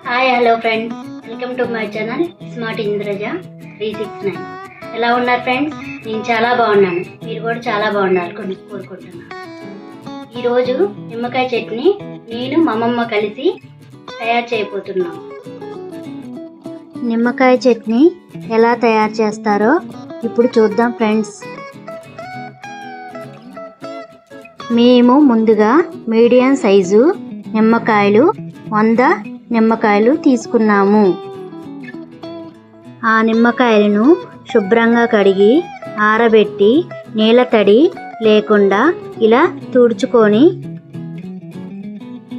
Hi hello friends welcome to my channel smart Indraja three six nine ఎలా ఉన్నారు friends నేను చాలా బాగున్నాను. మీరు కూడా చాలా బాగున్నారు కొన్ని కోరుకుంటున్నాను. ఈరోజు నిమ్మకాయ చట్నీ నేను మా అమ్మమ్మ కలిసి తయారు చేయబోతున్నాం. నిమ్మకాయ చట్నీ ఎలా తయారు చేస్తారో ఇప్పుడు చూద్దాం ఫ్రెండ్స్ మేము ముందుగా మీడియం సైజు నిమ్మకాయలు వంద నిమ్మకాయలు తీసుకున్నాము. ఆ నిమ్మకాయలను శుభ్రంగా కడిగి ఆరబెట్టి నీళ్ళ తడి లేకుండా ఇలా తుడుచుకొని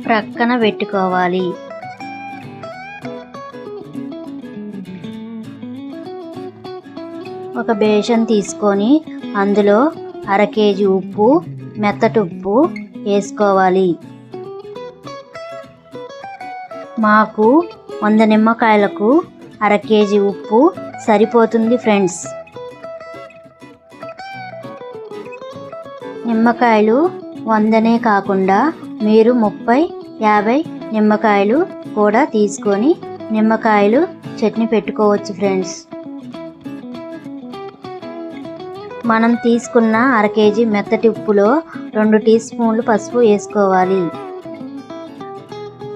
ప్రక్కన పెట్టుకోవాలి. ఒక బేషన్ తీసుకొని అందులో అర కేజీ ఉప్పు మెత్తటి ఉప్పు వేసుకోవాలి. మాకు వంద నిమ్మకాయలకు అర కేజీ ఉప్పు సరిపోతుంది ఫ్రెండ్స్. నిమ్మకాయలు వందనే కాకుండా మీరు ముప్పై యాభై నిమ్మకాయలు కూడా తీసుకొని నిమ్మకాయలు చట్నీ పెట్టుకోవచ్చు ఫ్రెండ్స్. మనం తీసుకున్న అర కేజీ మెత్తటి ఉప్పులో రెండు టీ స్పూన్లు పసుపు వేసుకోవాలి.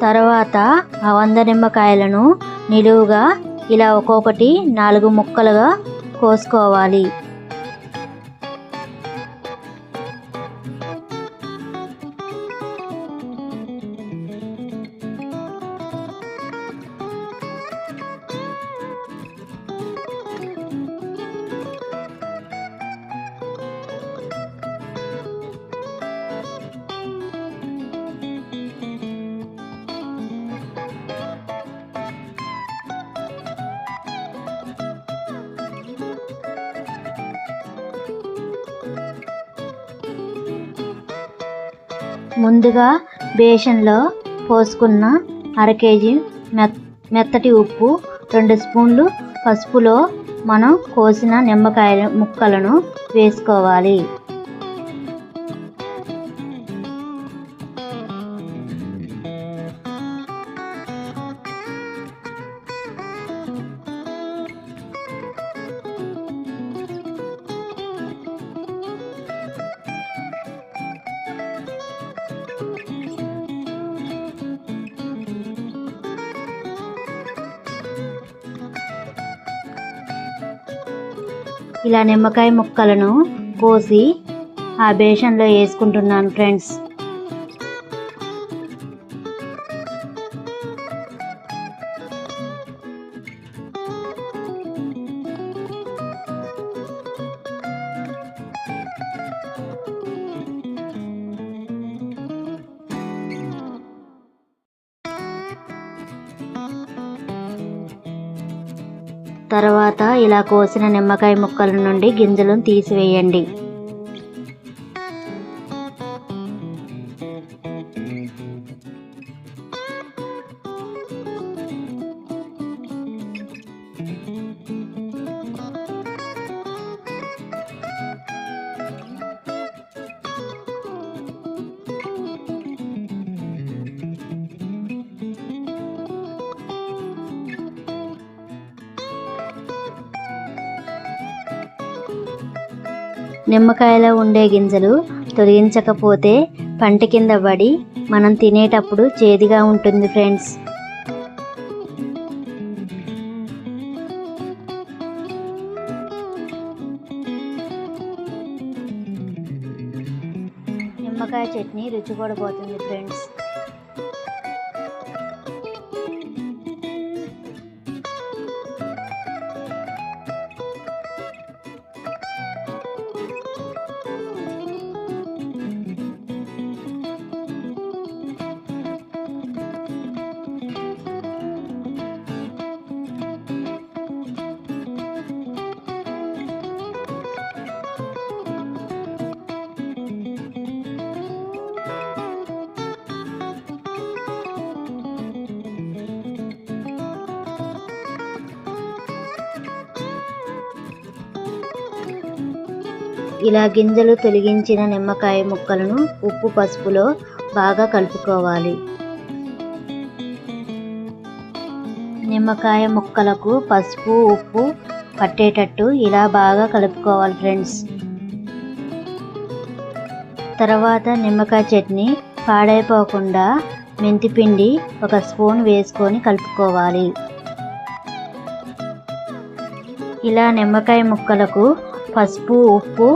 తర్వాత ఆ వంద నిమ్మకాయలను నిలువుగా ఇలా ఒక్కొక్కటి నాలుగు ముక్కలుగా కోసుకోవాలి. ముందుగా బేషన్లో పోసుకున్న అర కేజీ మెత్ మెత్తటి ఉప్పు రెండు స్పూన్లు పసుపులో మనం కోసిన నిమ్మకాయ ముక్కలను వేసుకోవాలి. ఇలా నిమ్మకాయ ముక్కలను కోసి ఆ బేషన్లో వేసుకుంటున్నాను ఫ్రెండ్స్ తర్వాత ఇలా కోసిన నిమ్మకాయ ముక్కల నుండి గింజలను తీసివేయండి. నిమ్మకాయలో ఉండే గింజలు తొలగించకపోతే పంట కింద పడి మనం తినేటప్పుడు చేదుగా ఉంటుంది ఫ్రెండ్స్. నిమ్మకాయ చట్నీ రుచి కూడా పోతుంది ఫ్రెండ్స్. ఇలా గింజలు తొలగించిన నిమ్మకాయ ముక్కలను ఉప్పు పసుపులో బాగా కలుపుకోవాలి. నిమ్మకాయ ముక్కలకు పసుపు ఉప్పు పట్టేటట్టు ఇలా బాగా కలుపుకోవాలి ఫ్రెండ్స్. తర్వాత నిమ్మకాయ చట్నీ పాడైపోకుండా మెంతిపిండి ఒక స్పూన్ వేసుకొని కలుపుకోవాలి. ఇలా నిమ్మకాయ ముక్కలకు పసుపు ఉప్పు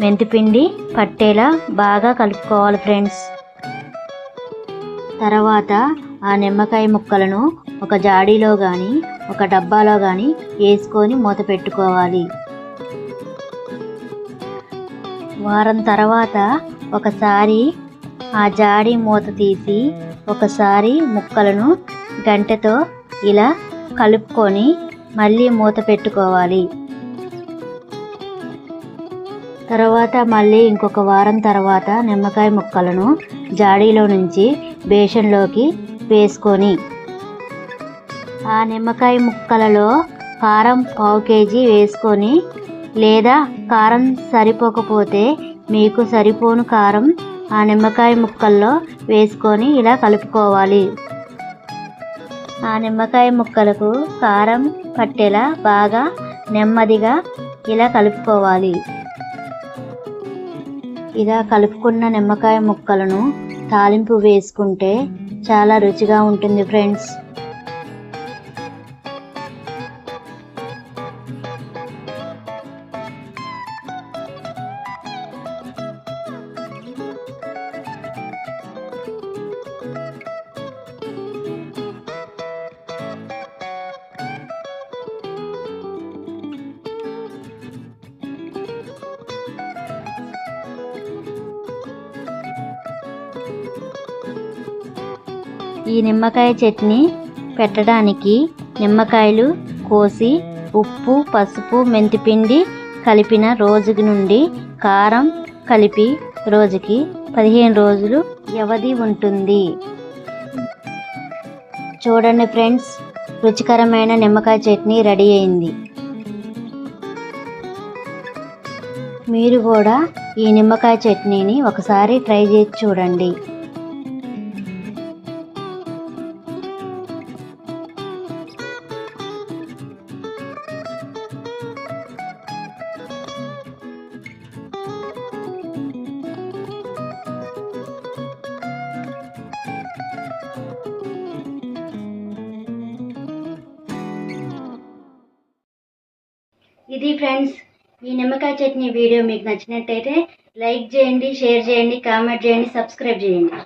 మెంతిపిండి పట్టేలా బాగా కలుపుకోవాలి ఫ్రెండ్స్. తర్వాత ఆ నిమ్మకాయ ముక్కలను ఒక జాడీలో కానీ ఒక డబ్బాలో కానీ వేసుకొని మూత పెట్టుకోవాలి. వారం తర్వాత ఒకసారి ఆ జాడీ మూత తీసి ఒకసారి ముక్కలను గంటెతో ఇలా కలుపుకొని మళ్ళీ మూత పెట్టుకోవాలి. తర్వాత మళ్ళీ ఇంకొక వారం తర్వాత నిమ్మకాయ ముక్కలను జాడీలో నుంచి బేషన్లోకి వేసుకొని ఆ నిమ్మకాయ ముక్కలలో కారం పావు కేజీ వేసుకొని లేదా కారం సరిపోకపోతే మీకు సరిపోను కారం ఆ నిమ్మకాయ ముక్కల్లో వేసుకొని ఇలా కలుపుకోవాలి. ఆ నిమ్మకాయ ముక్కలకు కారం పట్టేలా బాగా నెమ్మదిగా ఇలా కలుపుకోవాలి. ఇలా కలుపుకున్న నిమ్మకాయ ముక్కలను తాలింపు వేసుకుంటే చాలా రుచిగా ఉంటుంది ఫ్రెండ్స్ ఈ నిమ్మకాయ చట్నీ పెట్టడానికి నిమ్మకాయలు కోసి ఉప్పు పసుపు మెంతిపిండి కలిపిన రోజుకి నుండి కారం కలిపి రోజుకి పదిహేను రోజులు వ్యవధి ఉంటుంది. చూడండి ఫ్రెండ్స్ రుచికరమైన నిమ్మకాయ చట్నీ రెడీ అయింది. మీరు కూడా ఈ నిమ్మకాయ చట్నీని ఒకసారి ట్రై చేసి చూడండి. ఇది ఫ్రెండ్స్ ఈ నిమ్మకాయ చట్నీ వీడియో మీకు నచ్చినట్టయితే లైక్ చేయండి షేర్ చేయండి కామెంట్ చేయండి సబ్స్క్రైబ్ చేయండి.